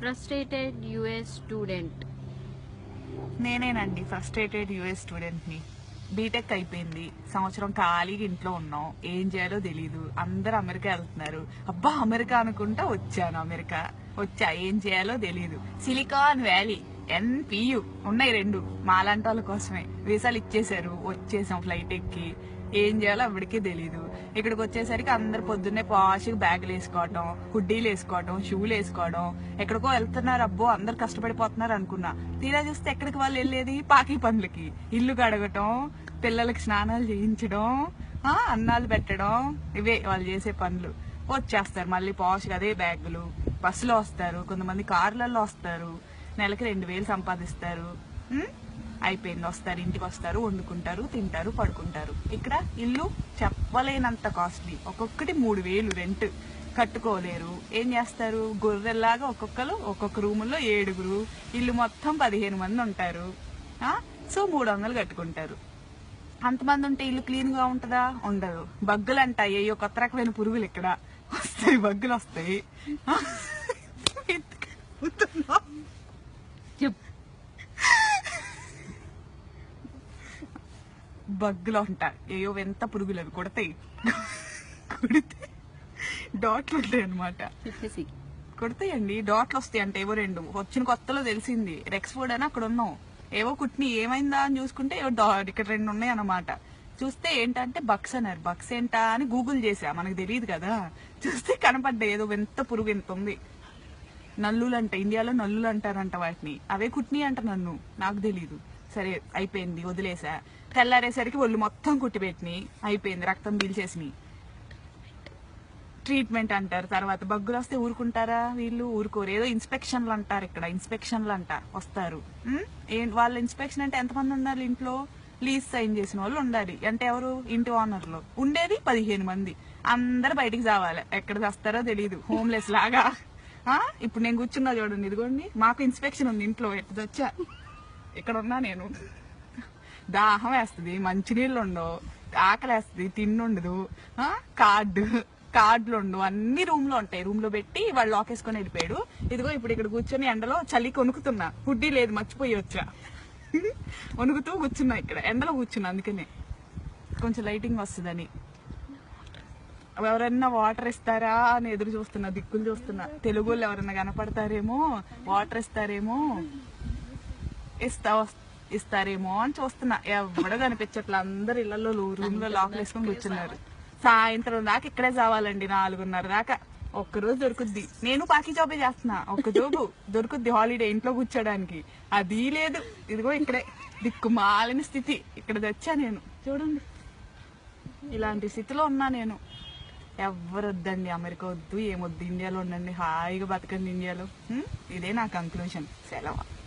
Frustrated US student నేనేనండి frustrated US స్టూడెంట్ని BTech అయిపోయింది. సంవత్సరం ఖాళీగా ఇంట్లో ఉన్నాం. ఏం చేయాలో తెలియదు అందరు అమెరికా వెళ్తున్నారు. అబ్బా అమెరికా అనుకుంటా వచ్చాను అమెరికా. వచ్చా ఏం చేయాలో తెలియదు సిలికాన్ వ్యాలీ ఎన్పియు ఉన్నాయి రెండు. మాలాంటి వాళ్ళ కోసమే. వీసాలు ఇచ్చేశారు. వచ్చేసాం ఫ్లైట్ ఎక్కి. ఏం చేయాలో అప్పటికే తెలియదు ఇక్కడికి వచ్చేసరికి అందరు పొద్దున్నే పాష్గా బ్యాగులు వేసుకోవటం హుడ్డీలు వేసుకోవటం షూలు వేసుకోవడం ఎక్కడికో వెళ్తున్నారు అబ్బో అందరు కష్టపడిపోతున్నారు అనుకున్నా. తీరా చూస్తే ఎక్కడికి వాళ్ళు వెళ్ళేది? పాకి పనులకి ఇల్లు కడగటం పిల్లలకి స్నానాలు చేయించడం అన్నాలు పెట్టడం. ఇవే వాళ్ళు చేసే పనులు. వచ్చేస్తారు మళ్ళీ పాష్గా అదే బ్యాగులు. బస్సులో వస్తారు కొంతమంది కార్లలో వస్తారు. నెలకి రెండు వేలు సంపాదిస్తారు. అయిపోయింది. వస్తారు ఇంటికి వస్తారు వండుకుంటారు తింటారు పడుకుంటారు. ఇక్కడ ఇల్లు చెప్పలేనంత కాస్ట్లీ. ఒక్కొక్కటి మూడు వేలు రెంట్. కట్టుకోలేరు. ఏం చేస్తారు? గొర్రెల్లాగా ఒక్కొక్కరు ఒక్కొక్క రూముల్లో ఏడుగురు. ఇల్లు మొత్తం పదిహేను మంది ఉంటారు. సో మూడు వందలు కట్టుకుంటారు. అంతమంది ఉంటే ఇల్లు క్లీన్గా ఉండదు. బగ్గులు అంటాయి అయ్యో కొత్త రకమైన పురుగులు ఇక్కడ. వస్తాయి బగ్గులు వస్తాయి బగ్గులు అంట ఏయో ఎంత పురుగులు అవి కొడతాయి కొడితే డాట్లు ఉంటాయి అనమాట కొడతాయండి. డాట్లు వస్తాయి అంటే ఏవో రెండు వచ్చిన కొత్తలో తెలిసింది. రెక్స్ ఫుడ్ అని అక్కడ ఉన్నాం. ఏవో కుట్ని ఏమైందా అని చూసుకుంటే ఇక్కడ రెండు ఉన్నాయి అన్నమాట. చూస్తే ఏంటంటే బక్స్ అన్నారు. బక్స్ ఏంటా అని గూగుల్ చేసా మనకు తెలియదు కదా. చూస్తే కనపడ్డాయి ఏదో ఎంత పురుగు ఎంత ఉంది. నల్లులు అంట. ఇండియాలో నల్లులు అంటారంట వాటిని. అవే కుట్ని అంట నన్ను. నాకు తెలీదు. సరే అయిపోయింది. వదిలేసా తెల్లారేసరికి ఒళ్ళు మొత్తం కుట్టిపెట్టిని అయిపోయింది రక్తం పీల్చేసినాయి ట్రీట్మెంట్ అంటారు. తర్వాత బగ్గులు వస్తే ఊరుకుంటారా వీళ్ళు? ఊరుకోరు. ఏదో ఇన్స్పెక్షన్లు అంటారు ఇక్కడ. ఇన్స్పెక్షన్లు అంట. వస్తారు. ఏం వాళ్ళ ఇన్స్పెక్షన్ అంటే ఎంతమంది ఉండాలి ఇంట్లో? లీజ్ సైన్ చేసిన వాళ్ళు ఉండాలి. అంటే ఎవరు? ఇంటి ఓనర్లు. ఉండేది పదిహేను మంది. అందరు బయటికి రావాలి ఎక్కడ వస్తారో తెలియదు హోమ్లెస్ లాగా. ఇప్పుడు నేను కూర్చున్నా చూడండి. ఇదిగోండి. మాకు ఇన్స్పెక్షన్ ఉంది ఇంట్లో. ఎట్టు వచ్చా ఇక్కడ ఉన్నా నేను. దాహం వేస్తుంది మంచినీళ్ళు ఉండవు ఆకలేస్తుంది తిండుండదు కార్డు కార్డులు ఉండవు అన్ని రూమ్లో ఉంటాయి. రూమ్లో పెట్టి వాళ్ళు లాకేసుకొని వెళ్ళిపోయాడు. ఇదిగో ఇప్పుడు ఇక్కడ కూర్చొని ఎండలో చలి కొనుక్కుతున్నా. హుడ్డీ లేదు మర్చిపోయి వచ్చా. వణుకుతూ కూర్చున్నా ఇక్కడ. ఎండలో కూర్చున్నా అందుకనే. కొంచెం లైటింగ్ వస్తుందని. ఎవరన్నా వాటర్ ఇస్తారా అని ఎదురు చూస్తున్నా దిక్కులు చూస్తున్నా. తెలుగు వాళ్ళు ఎవరన్నా కనపడతారేమో వాటర్ ఇస్తారేమో ఇస్తా ఇస్తారేమో అని చూస్తున్నా. ఎవడ కనిపించట్లా. అందరు ఇళ్ళలో రూమ్లో లాక్ వేసుకొని కూర్చున్నారు. సాయంత్రం దాకా ఇక్కడే చావాలండి నాలుగున్నర దాకా. ఒక్క రోజు దొరుకుద్ది. నేను పాకి జాబే చేస్తున్నా. ఒక్క జాబు దొరుకుద్ది హాలిడే ఇంట్లో కూర్చోడానికి. అది లేదు. ఇదిగో ఇక్కడే. దిక్కుమాలిన స్థితి. ఇక్కడ తెచ్చా నేను. చూడండి. ఇలాంటి స్థితిలో ఉన్నా నేను. ఎవ్వరు వద్దండి అమెరికా వద్దు ఏమొద్దు ఇండియాలో ఉండండి హాయిగా బతకండి ఇండియాలో? ఇదే నా కంక్లూషన్ సెలవు.